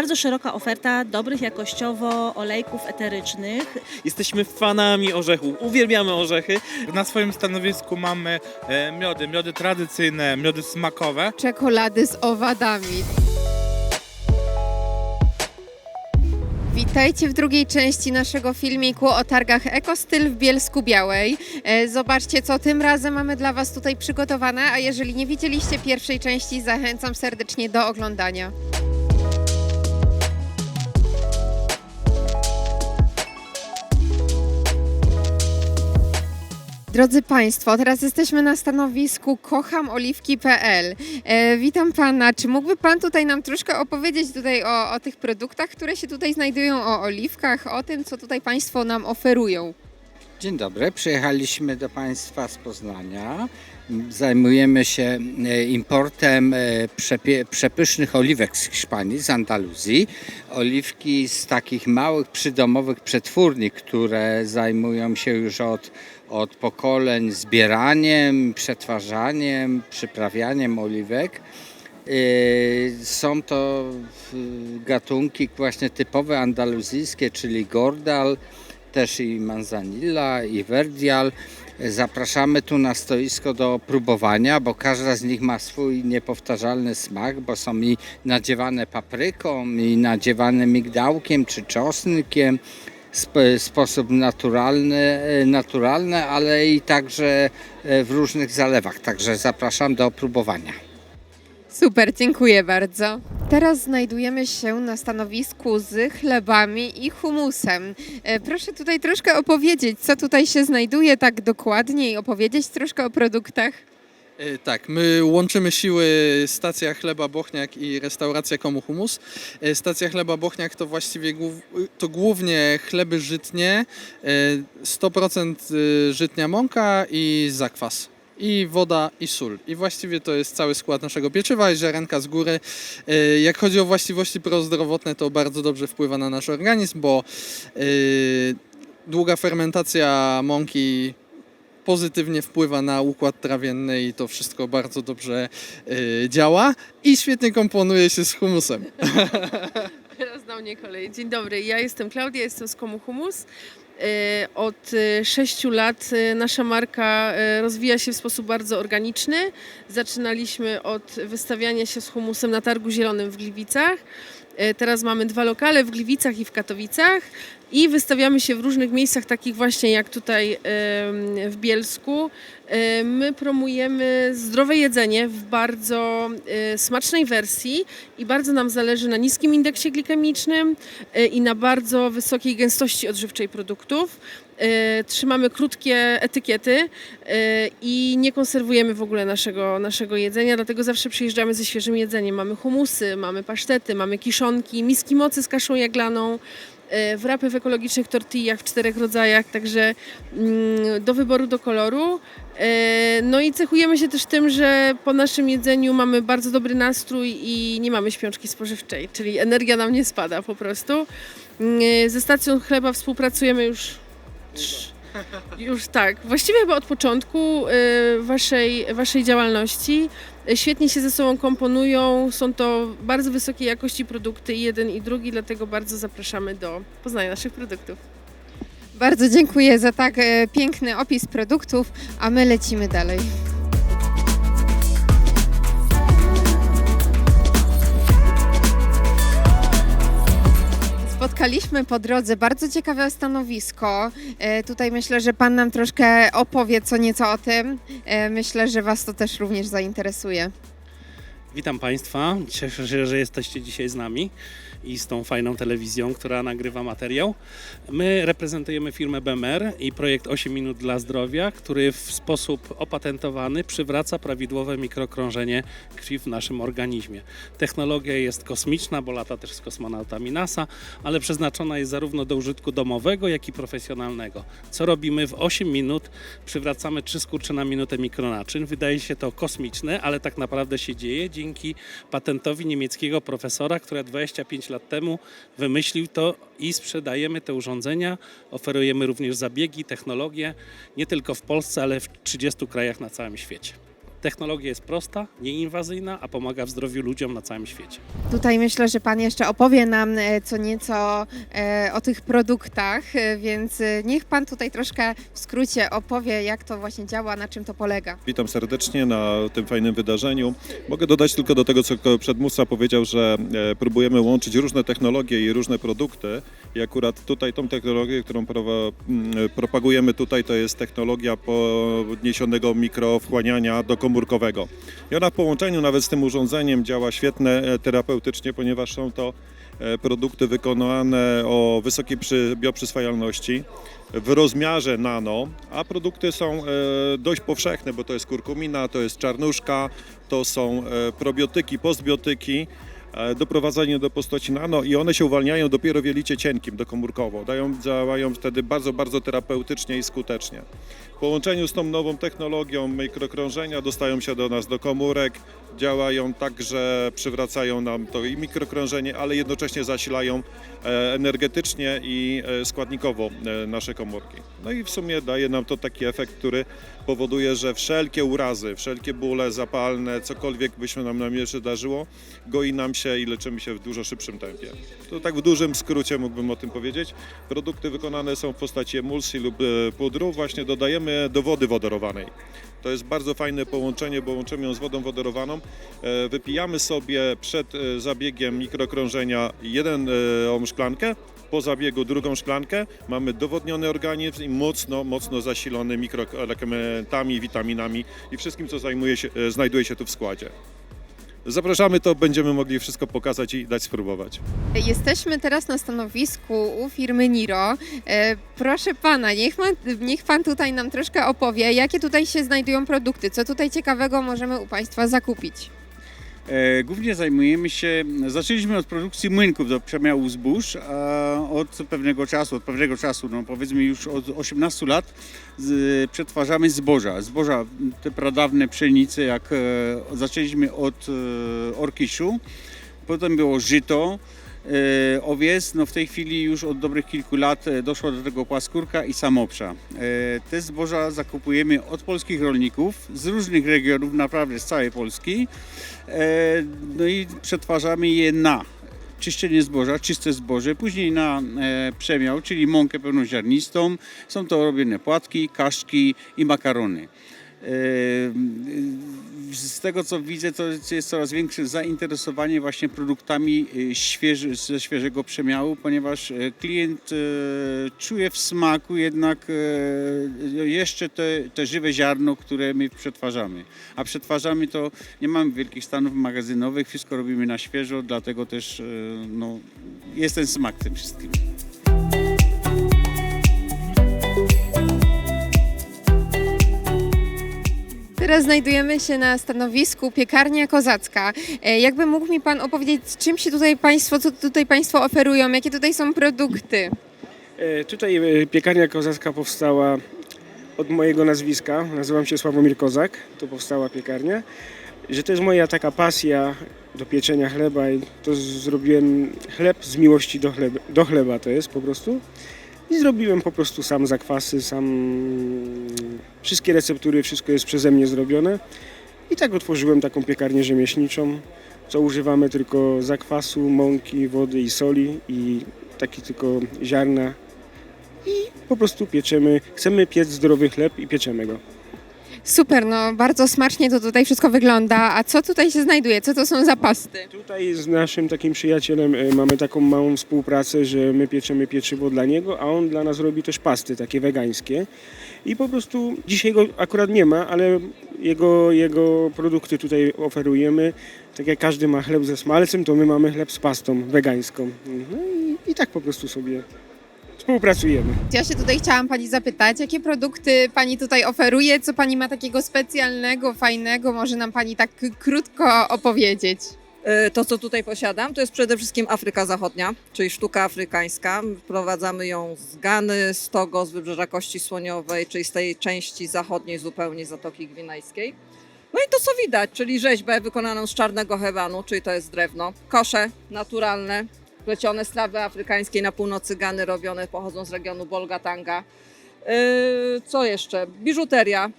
bardzo szeroka oferta dobrych jakościowo olejków eterycznych. Jesteśmy fanami orzechów, uwielbiamy orzechy. Na swoim stanowisku mamy e, miody, miody tradycyjne, miody smakowe. Czekolady z owadami. Witajcie w drugiej części naszego filmiku o targach Ekostyl w Bielsku Białej. E, Zobaczcie, co tym razem mamy dla Was tutaj przygotowane, a jeżeli nie widzieliście pierwszej części, zachęcam serdecznie do oglądania. Drodzy Państwo, teraz jesteśmy na stanowisku kochamoliwki.pl. E, witam Pana. Czy mógłby Pan tutaj nam troszkę opowiedzieć tutaj o, o tych produktach, które się tutaj znajdują, o oliwkach, o tym, co tutaj Państwo nam oferują? Dzień dobry, przyjechaliśmy do Państwa z Poznania. Zajmujemy się e, importem e, przepysznych oliwek z Hiszpanii, z Andaluzji. Oliwki z takich małych przydomowych przetwórni, które zajmują się już od, od pokoleń zbieraniem, przetwarzaniem, przyprawianiem oliwek. E, Są to e, gatunki właśnie typowe andaluzyjskie, czyli Gordal, też i Manzanilla i Verdial. Zapraszamy tu na stoisko do próbowania, bo każda z nich ma swój niepowtarzalny smak, bo są i nadziewane papryką, i nadziewane migdałkiem czy czosnkiem sposób naturalny, e, naturalny, ale i także e, w różnych zalewach. Także zapraszam do próbowania. Super, dziękuję bardzo. Teraz znajdujemy się na stanowisku z chlebami i humusem. E, Proszę tutaj troszkę opowiedzieć, co tutaj się znajduje tak dokładnie i opowiedzieć troszkę o produktach. E, Tak, my łączymy siły stacja Chleba Bochniak i restauracja Komu Humus. E, Stacja Chleba Bochniak to właściwie to głównie chleby żytnie, e, 100% y, żytnia mąka i zakwas. I woda i sól. I właściwie to jest cały skład naszego pieczywa i ziarenka z góry. E, Jak chodzi o właściwości prozdrowotne, to bardzo dobrze wpływa na nasz organizm, bo e, długa fermentacja mąki pozytywnie wpływa na układ trawienny i to wszystko bardzo dobrze y, działa i świetnie komponuje się z humusem. Teraz na mnie kolej. Dzień dobry, ja jestem Klaudia, jestem z Komu Humus. E, Od e, sześciu lat e, nasza marka rozwija się w sposób bardzo organiczny. Zaczynaliśmy od wystawiania się z humusem na Targu Zielonym w Gliwicach. Teraz mamy dwa lokale w Gliwicach i w Katowicach i wystawiamy się w różnych miejscach, takich właśnie jak tutaj w Bielsku. My promujemy zdrowe jedzenie w bardzo smacznej wersji i bardzo nam zależy na niskim indeksie glikemicznym i na bardzo wysokiej gęstości odżywczej produktów. E, Trzymamy krótkie etykiety e, i nie konserwujemy w ogóle naszego, naszego jedzenia, dlatego zawsze przyjeżdżamy ze świeżym jedzeniem. Mamy humusy, mamy pasztety, mamy kiszonki, miski mocy z kaszą jaglaną, wrapy w ekologicznych tortillach w czterech rodzajach, także mm, do wyboru, do koloru. E, No i cechujemy się też tym, że po naszym jedzeniu mamy bardzo dobry nastrój i nie mamy śpiączki spożywczej, czyli energia nam nie spada po prostu. Mm, Ze stacją chleba współpracujemy już. Już tak, właściwie chyba od początku e, waszej, waszej działalności. Świetnie się ze sobą komponują, są to bardzo wysokiej jakości produkty i jeden i drugi, dlatego bardzo zapraszamy do poznania naszych produktów. Bardzo dziękuję za tak e, piękny opis produktów, a my lecimy dalej. Spotkaliśmy po drodze bardzo ciekawe stanowisko. E, Tutaj myślę, że Pan nam troszkę opowie co nieco o tym. E, Myślę, że Was to też również zainteresuje. Witam Państwa. Cieszę się, że jesteście dzisiaj z nami i z tą fajną telewizją, która nagrywa materiał. My reprezentujemy firmę BMR i projekt 8 minut dla zdrowia, który w sposób opatentowany przywraca prawidłowe mikrokrążenie krwi w naszym organizmie. Technologia jest kosmiczna, bo lata też z kosmonautami NASA, ale przeznaczona jest zarówno do użytku domowego, jak i profesjonalnego. Co robimy w 8 minut? Przywracamy 3 skurcze na minutę mikronaczyn. Wydaje się to kosmiczne, ale tak naprawdę się dzieje dzięki patentowi niemieckiego profesora, który 25 lat temu wymyślił to i sprzedajemy te urządzenia. Oferujemy również zabiegi, technologie, nie tylko w Polsce, ale w 30 krajach na całym świecie. Technologia jest prosta, nieinwazyjna, a pomaga w zdrowiu ludziom na całym świecie. Tutaj myślę, że Pan jeszcze opowie nam e, co nieco e, o tych produktach, e, więc niech Pan tutaj troszkę w skrócie opowie, jak to właśnie działa, na czym to polega. Witam serdecznie na tym fajnym wydarzeniu. Mogę dodać tylko do tego, co przedmówca powiedział, że próbujemy łączyć różne technologie i różne produkty. I akurat tutaj tą technologię, którą prowa- m, propagujemy tutaj, to jest technologia podniesionego mikrowchłaniania dokomórkowego. I ona w połączeniu nawet z tym urządzeniem działa świetnie e, terapeutycznie, ponieważ są to e, produkty wykonane o wysokiej przy, bioprzyswajalności w rozmiarze nano, a produkty są e, dość powszechne, bo to jest kurkumina, to jest czarnuszka, to są probiotyki, postbiotyki, doprowadzenie do postaci nano i one się uwalniają dopiero w jelicie cienkim, dokomórkowo. Dają, działają wtedy bardzo, bardzo terapeutycznie i skutecznie. Połączeniu z tą nową technologią mikrokrążenia dostają się do nas do komórek, działają tak, że przywracają nam to i mikrokrążenie, ale jednocześnie zasilają e, energetycznie i e, składnikowo e, nasze komórki. No i w sumie daje nam to taki efekt, który powoduje, że wszelkie urazy, wszelkie bóle zapalne, cokolwiek by się nam na mierze darzyło, goi nam się i leczymy się w dużo szybszym tempie. To tak w dużym skrócie mógłbym o tym powiedzieć. Produkty wykonane są w postaci emulsji lub pudru, właśnie dodajemy do wody wodorowanej. To jest bardzo fajne połączenie, bo łączymy ją z wodą wodorowaną. E, Wypijamy sobie przed e, zabiegiem mikrokrążenia jeden e, szklankę, po zabiegu drugą szklankę. Mamy dowodniony organizm i mocno, mocno zasilony mikroelementami, witaminami i wszystkim, co się, znajduje się tu w składzie. Zapraszamy, to będziemy mogli wszystko pokazać i dać spróbować. Jesteśmy teraz na stanowisku u firmy Niro. E, Proszę Pana, niech, ma, niech Pan tutaj nam troszkę opowie, jakie tutaj się znajdują produkty, co tutaj ciekawego możemy u Państwa zakupić. E, Głównie zajmujemy się, zaczęliśmy od produkcji młynków do przemiału zbóż, a od pewnego czasu, od pewnego czasu, no powiedzmy już od 18 lat z, przetwarzamy zboża. Zboża, te pradawne pszenice, jak e, zaczęliśmy od e, orkiszu, potem było żyto, owiec, no w tej chwili już od dobrych kilku lat e, doszło do tego płaskórka i samopsza. E, Te zboża zakupujemy od polskich rolników z różnych regionów, naprawdę z całej Polski. E, No i przetwarzamy je na czyszczenie zboża, czyste zboże, później na e, przemiał, czyli mąkę pełnoziarnistą. Są to robione płatki, kaszki i makarony. E, Z tego co widzę, to jest coraz większe zainteresowanie właśnie produktami e, świeży, ze świeżego przemiału, ponieważ e, klient czuje w smaku jednak e, jeszcze te, te żywe ziarno, które my przetwarzamy. A przetwarzamy to, nie mamy wielkich stanów magazynowych, wszystko robimy na świeżo, dlatego też no, jest ten smak tym wszystkim. Teraz znajdujemy się na stanowisku Piekarnia Kozacka. E, Jakby mógł mi Pan opowiedzieć, czym się tutaj Państwo, co tutaj Państwo oferują, jakie tutaj są produkty? E, Tutaj e, piekarnia kozacka powstała od mojego nazwiska. Nazywam się Sławomir Kozak, tu powstała piekarnia. Że to jest moja taka pasja do pieczenia chleba i to zrobiłem chleb z miłości do chleba, do chleba to jest po prostu. I zrobiłem po prostu sam zakwasy, sam wszystkie receptury, wszystko jest przeze mnie zrobione. I tak otworzyłem taką piekarnię rzemieślniczą, co używamy tylko zakwasu, mąki, wody i soli i taki tylko ziarna i po prostu pieczemy. Chcemy piec zdrowy chleb i pieczemy go. Super, no bardzo smacznie to tutaj wszystko wygląda. A co tutaj się znajduje? Co to są za pasty? Tutaj z naszym takim przyjacielem e, mamy taką małą współpracę, że my pieczemy pieczywo dla niego, a on dla nas robi też pasty takie wegańskie. I po prostu dzisiaj go akurat nie ma, ale jego, jego produkty tutaj oferujemy. Tak jak każdy ma chleb ze smalcem, to my mamy chleb z pastą wegańską. No i, i tak po prostu sobie współpracujemy. Ja się tutaj chciałam Pani zapytać, jakie produkty Pani tutaj oferuje, co Pani ma takiego specjalnego, fajnego, może nam Pani tak krótko opowiedzieć? E, To, co tutaj posiadam, to jest przede wszystkim Afryka Zachodnia, czyli sztuka afrykańska. Wprowadzamy ją z Gany, z Togo, z Wybrzeża Kości Słoniowej, czyli z tej części zachodniej zupełnie Zatoki Gwinejskiej. No i to, co widać, czyli rzeźbę wykonaną z czarnego hewanu, czyli to jest drewno. Kosze naturalne, plecione z trawy afrykańskiej na północy Gany, robione, pochodzą z regionu Bolgatanga. Yy, Co jeszcze? Biżuteria,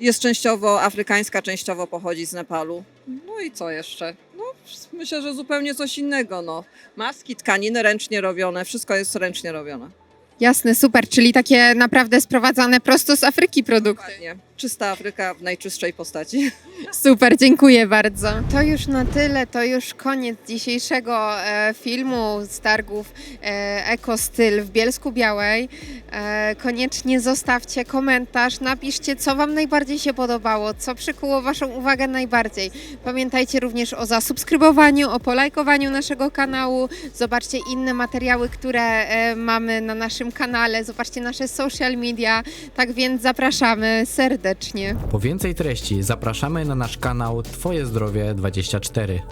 Jest częściowo afrykańska, częściowo pochodzi z Nepalu. No i co jeszcze? No, myślę, że zupełnie coś innego. No. Maski, tkaniny ręcznie robione, wszystko jest ręcznie robione. Jasne, super, czyli takie naprawdę sprowadzane prosto z Afryki produkty. Dokładnie. Czysta Afryka w najczystszej postaci. Super, dziękuję bardzo. To już na tyle, to już koniec dzisiejszego e, filmu z targów e, Ekostyl w Bielsku Białej. E, koniecznie zostawcie komentarz, napiszcie, co Wam najbardziej się podobało, co przykuło Waszą uwagę najbardziej. Pamiętajcie również o zasubskrybowaniu, o polajkowaniu naszego kanału. Zobaczcie inne materiały, które e, mamy na naszym kanale. Zobaczcie nasze social media. Tak więc zapraszamy serdecznie. Po więcej treści zapraszamy na nasz kanał Twoje Zdrowie 24.